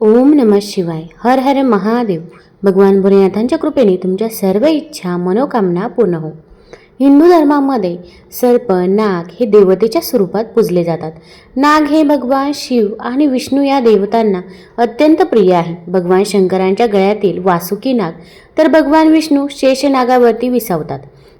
ओम नमः शिवाय. हर हर महादेव. भगवान भोलेनाथांच्या कृपेने तुमच्या सर्व इच्छा मनोकामना पूर्ण हो. हिंदू धर्मामध्ये सर्प नाग हे देवतेच्या स्वरूपात पूजले जातात. नाग हे भगवान शिव आणि विष्णू या देवतांना अत्यंत प्रिय आहे. भगवान शंकरांच्या गळ्यातील वासुकी नाग तर भगवान विष्णू शेषनागावरती विसावतात.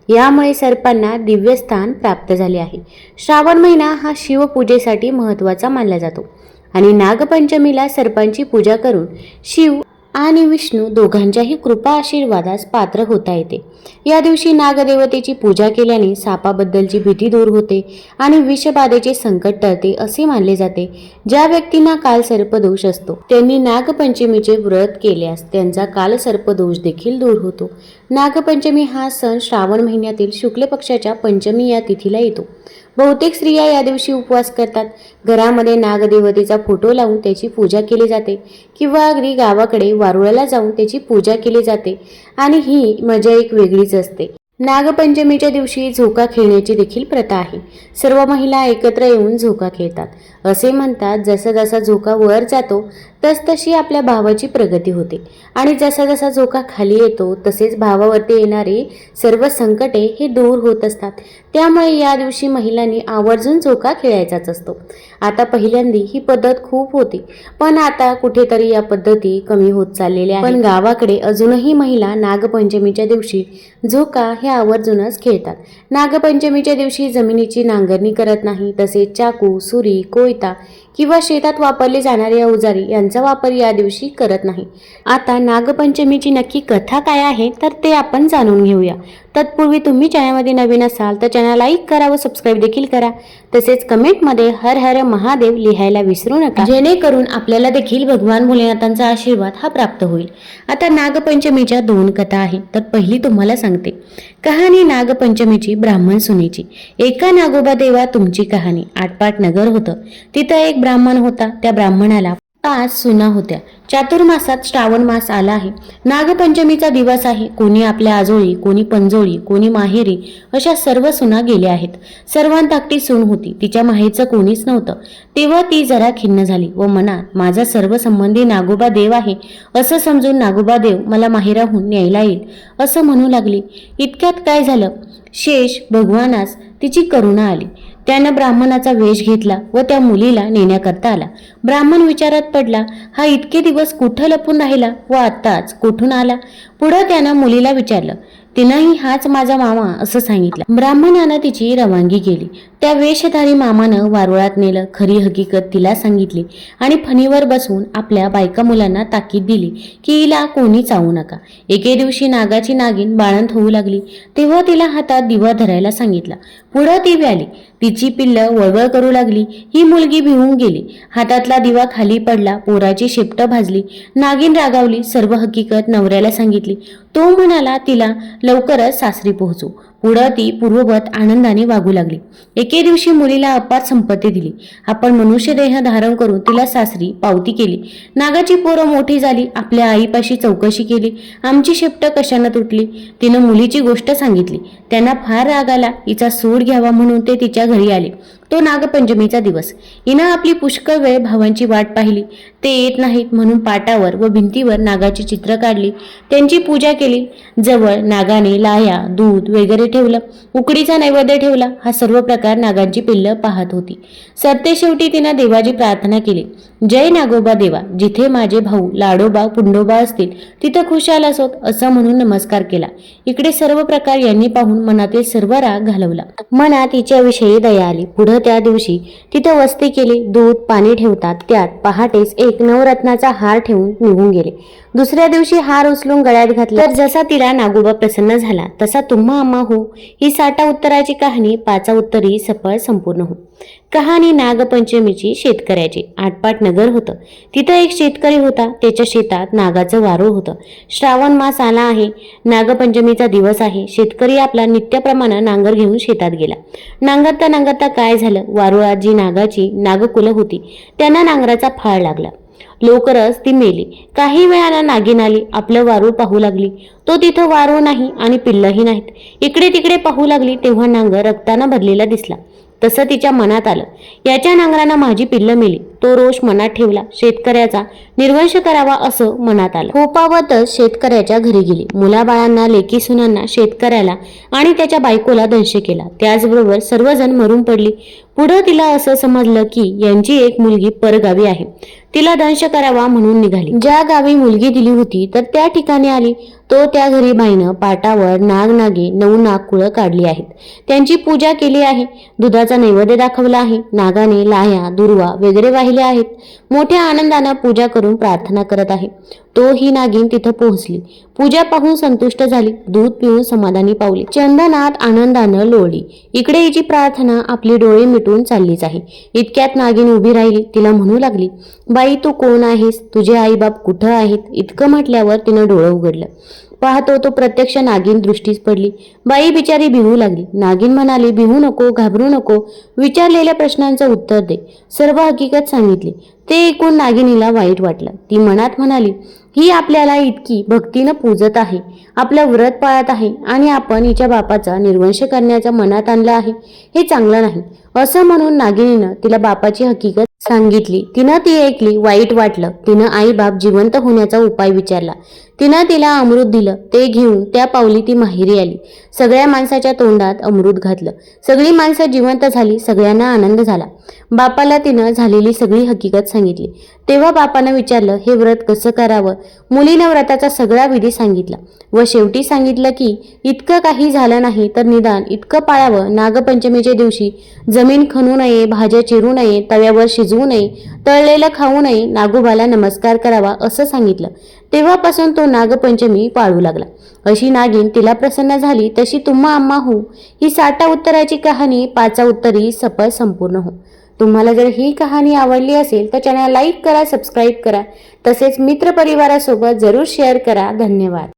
यामुळे सर्पांना दिव्यस्थान प्राप्त झाले आहे. श्रावण महिना हा शिवपूजेसाठी महत्त्वाचा मानला जातो. आणि नागपंचमीला सर्पांची पूजा करून शिव आणि विष्णू दोघांच्याही कृपा आशीर्वादास पात्र होता येते. या दिवशी नागदेवतेची पूजा केल्याने सापाबद्दलची भीती दूर होते आणि विषबाधेचे संकट टळते असे मानले जाते. ज्या व्यक्तींना काल सर्पदोष असतो त्यांनी नागपंचमीचे व्रत केल्यास त्यांचा काल सर्पदोष देखील दूर होतो. नागपंचमी हा सण श्रावण महिन्यातील शुक्ल पक्षाच्या पंचमी या तिथीला येतो. बहुतेक स्त्रिया या दिवशी उपवास करतात. घरामध्ये नागदेवतेचा फोटो लावून त्याची पूजा केली जाते किंवा अगदी गावाकडे वारुळाला जाऊन त्याची पूजा केली जाते आणि ही मजा एक वेगळीच असते. नागपंचमीच्या दिवशी झोका खेळण्याची देखील प्रथा आहे. सर्व महिला एकत्र येऊन झोका खेळतात. असे म्हणतात जसा जसा झोका वर जातो तसतशी आपल्या भावाची प्रगती होते. आणि जसा जसा झोका खाली येतो तसेच भावावरती येणारे सर्व संकटे हे दूर होत असतात. त्यामुळे या दिवशी महिलांनी आवर्जून झोका खेळायचाच असतो. आता पहिल्यांदी ही पद्धत खूप होती. पण आता कुठेतरी या पद्धती कमी होत चाललेल्या पण गावाकडे अजूनही महिला नागपंचमीच्या दिवशी झोका हे आवर्जूनच खेळतात. नागपंचमीच्या दिवशी जमिनीची नांगरणी करत नाही तसेच चाकू सुरी कोयता किंवा शेतात वापरले जाणारे अवजारी यांचा वापर या दिवशी करत नाही. आता नागपंचमीची नक्की कथा काय आहे तर ते आपण जाणून घेऊया. तत्पूर्वी तुम्ही चॅनलमध्ये नवीन असाल तर चॅनल लाईक करा व सबस्क्राईब देखील करा. तसेच कमेंटमध्ये हर हर महादेव लिहायला विसरू नका. जेणेकरून आपल्याला देखील भगवान भोलेनाथांचा आशीर्वाद हा प्राप्त होईल. आता नागपंचमीच्या दोन कथा आहेत तर पहिली तुम्हाला सांगते. कहाणी नागपंचमीची ब्राह्मण सुनेची. एका नागोबा देवा तुमची कहाणी. आटपाट नगर होतं. तिथं एक ब्राह्मण होता. त्या ब्राह्मणाला पाच सुना होत्या. चातुर्मासात श्रावण मास आला आहे. नागपंचमीचा दिवस आहे. कोणी आपल्या आजोळी कोणी पंजोळी कोणी माहेरी अशा सर्व सुना गेल्या आहेत. सर्वांताकटी सून होती. तिच्या माहेरचं कोणीच नव्हतं. तेव्हा ती जरा खिन्न झाली व मनात माझा सर्व संबंधी नागोबा देव आहे. असं समजून नागोबा देव मला माहेराहून न्यायला येईल. असं म्हणू लागली. इतक्यात काय झालं? शेष भगवानास तिची करुणा आली. त्यानं ब्राह्मणाचा वेश घेतला व त्या मुलीला नेण्याकरता आला. ब्राह्मण विचारात पडला हा इतके दिवस कुठं लपून राहिला व आत्ताच कुठून आला? पुढं त्यानं मुलीला विचारलं तिनंही हाच माझा मामा असं सांगितलं. ब्राह्मणानं तिची रवानगी केली. त्या वेशधारी मामानं वारुळात नेलं खरी हकीकत तिला सांगितली आणि फणीवर बसवून आपल्या बायका मुलांना ताकीद दिली की हिला कोणी चावू नका. एके दिवशी नागाची नागिन बाळंत होऊ लागली. तेव्हा तिला हातात दिवा धरायला सांगितला. पुढं ती व्याली. तिची पिल्लं वळवळ करू लागली. ही मुलगी भिवून गेली. हातातला दिवा खाली पडला पोराची शेपट भाजली. नागिन रागावली सर्व हकीकत नवऱ्याला सांगितली. तो म्हणाला तिला लवकरच सासरी पोहोचू. पुढं ती पूर्ववत आनंदाने वागू लागली. एके दिवशी मुलीला अपार संपत्ती दिली. आपण मनुष्यदेह धारण करून तिला सासरी पावती केली. नागाची पोरं मोठी झाली. आपल्या आईपाशी चौकशी केली. आमची शेपट कशानं तुटली? तिनं मुलीची गोष्ट सांगितली. त्यांना फार राग आला. हिचा सूड घ्यावा म्हणून ते तिच्या घरी आले. तो नागपंचमीचा दिवस. हिनं आपली पुष्कळ वेळ भावांची वाट पाहिली. ते येत नाहीत म्हणून पाटावर व भिंतीवर नागाची चित्र काढली. त्यांची पूजा केली. जवळ नागाने लाया दूध वगैरे ठेवलं. उकडीचा नैवेद्य ठेवला. हा सर्व प्रकार नागांची पिल्लं पाहत होती. सरते शेवटी तिनं देवाची प्रार्थना केली. जय नागोबा देवा जिथे माझे भाऊ लाडोबा पुंडोबा असतील तिथं खुशाल असोत असं म्हणून नमस्कार केला. इकडे सर्व प्रकार यांनी पाहून मनातील सर्व राग घालवला. मनात तिच्याविषयी दया आली. पुढं त्या दिवशी तिथं वस्ती केली. दूध पाणी ठेवतात. त्यात पहाटेच एक नवरत्नाचा हार ठेवून निघून गेले. दुसऱ्या दिवशी हार उचलून गळ्यात घातला. तर जसा तिला नागोबा प्रसन्न झाला तसा तुम्हा अम्मा हो ही साठा उत्तराची कहाणी पाचा उत्तरी सफळ संपूर्ण हो कहाणी नागपंचमीची शेतकऱ्याची. आटपाट नगर होतं. तिथं एक शेतकरी होता. त्याच्या शेतात नागाचं वारूळ होतं. श्रावण मास आला आहे. नागपंचमीचा दिवस आहे. शेतकरी आपला नित्यप्रमाणे नांगर घेऊन शेतात गेला. नांगरता नांगरता काय झालं? वारुळाजी नागाची नागकुलं होती त्यांना नांगराचा फाळ लागला. लवकरच ती मेली. काही वेळानं नागिन आली. आपलं वारूळ पाहू लागली. तो तिथं वारूळ नाही आणि पिल्लही नाहीत. इकडे तिकडे पाहू लागली तेव्हा नांगर रक्तानं भरलेला दिसला. तसं तिच्या मनात आलं. याच्या नांगरानं माझी पिल्लं मेली. तो रोष मनात ठेवला. शेतकऱ्याचा निर्वंश करावा असं मनात आलं. फोपावतच शेतकऱ्याच्या घरी गेली. मुलाबाळांना लेकी सुनांना शेतकऱ्याला आणि त्याच्या बायकोला दंश केला. त्याचबरोबर सर्वजण मरून पडली. पुढं तिला असं समजलं की यांची एक मुलगी परगावी आहे. तिला दंश करावा म्हणून निघाली. ज्या गावी मुलगी दिली होती तर त्या ठिकाणी आली. तो त्या घरी बाईनं पाटावर नाग नागे नऊ नागकुळं काढली आहेत. त्यांची पूजा केली आहे. दुधाचा नैवेद्य दाखवला आहे. नागाने लाह्या दुर्वा वगैरे राहिले आहेत. मोठ्या आनंदानं पूजा करून प्रार्थना करत आहे. तो ही नागिन तिथं पोहोचली. पूजा पाहून संतुष्ट झाली. दूध पिऊन समाधानी पावली. चंदनात आनंदानं लोळली. इकडे हिची प्रार्थना आपली डोळे मिटून चाललीच आहे. इतक्यात नागिन उभी राहिली. तिला म्हणू लागली बाई तू कोण आहेस? तुझे आईबाप कुठं आहेत? इतकं म्हटल्यावर तिनं डोळं उघडलं. पाहतो तो प्रत्यक्ष नागिन दृष्टीस पडली. बाई बिचारी भिवू लागली. नागिन म्हणाली भिवू नको घाबरू नको. विचारलेल्या प्रश्नांचं उत्तर दे. सर्व हकीकत सांगितली. ते ऐकून नागिनीला वाईट वाटलं. ती मनात म्हणाली ही आपल्याला इतकी भक्तीनं पूजत आहे आपलं व्रत पाळत आहे आणि आपण हिच्या बापाचा निर्वंश करण्याचा मनात आणलं आहे हे चांगलं नाही. असं म्हणून नागिनीनं तिला बापाची हकीकत सांगितली. तिनं ती ऐकली वाईट वाटलं. तिनं आई बाप जिवंत होण्याचा उपाय विचारला. तिनं तिला अमृत दिलं ते घेऊन त्या पावली ती माहेरी आली. सगळ्या माणसाच्या तोंडात अमृत घातलं. सगळी माणसं जिवंत झाली सगळ्यांना आनंद झाला. बापाला तिनं झालेली सगळी हकीकत सांगितली. तेव्हा बापानं विचारलं हे व्रत कसं करावं? मुलीनं व्रताचा सगळा विधी सांगितला. व शेवटी सांगितलं की इतकं काही झालं नाही तर निदान इतकं पाळावं. नागपंचमीच्या दिवशी जमीन खणू नये भाज्या चिरू नये तव्यावर शिजवू नये तळलेलं खाऊ नये नागोबाला नमस्कार करावा असं सांगितलं. तेव्हापासून तो नागपंचमी पाळू लागला. अशी नागिन तिला प्रसन्न झाली तशी तुम्हा आम्हा हो. ही साठा उत्तराची कहाणी पाचा उत्तरी सफळ संपूर्ण हो. तुम्हाला जर ही कहाणी आवडली असेल तर चॅनल लाईक करा सबस्क्राईब करा. तसेच मित्रपरिवारासोबत जरूर शेअर करा. धन्यवाद.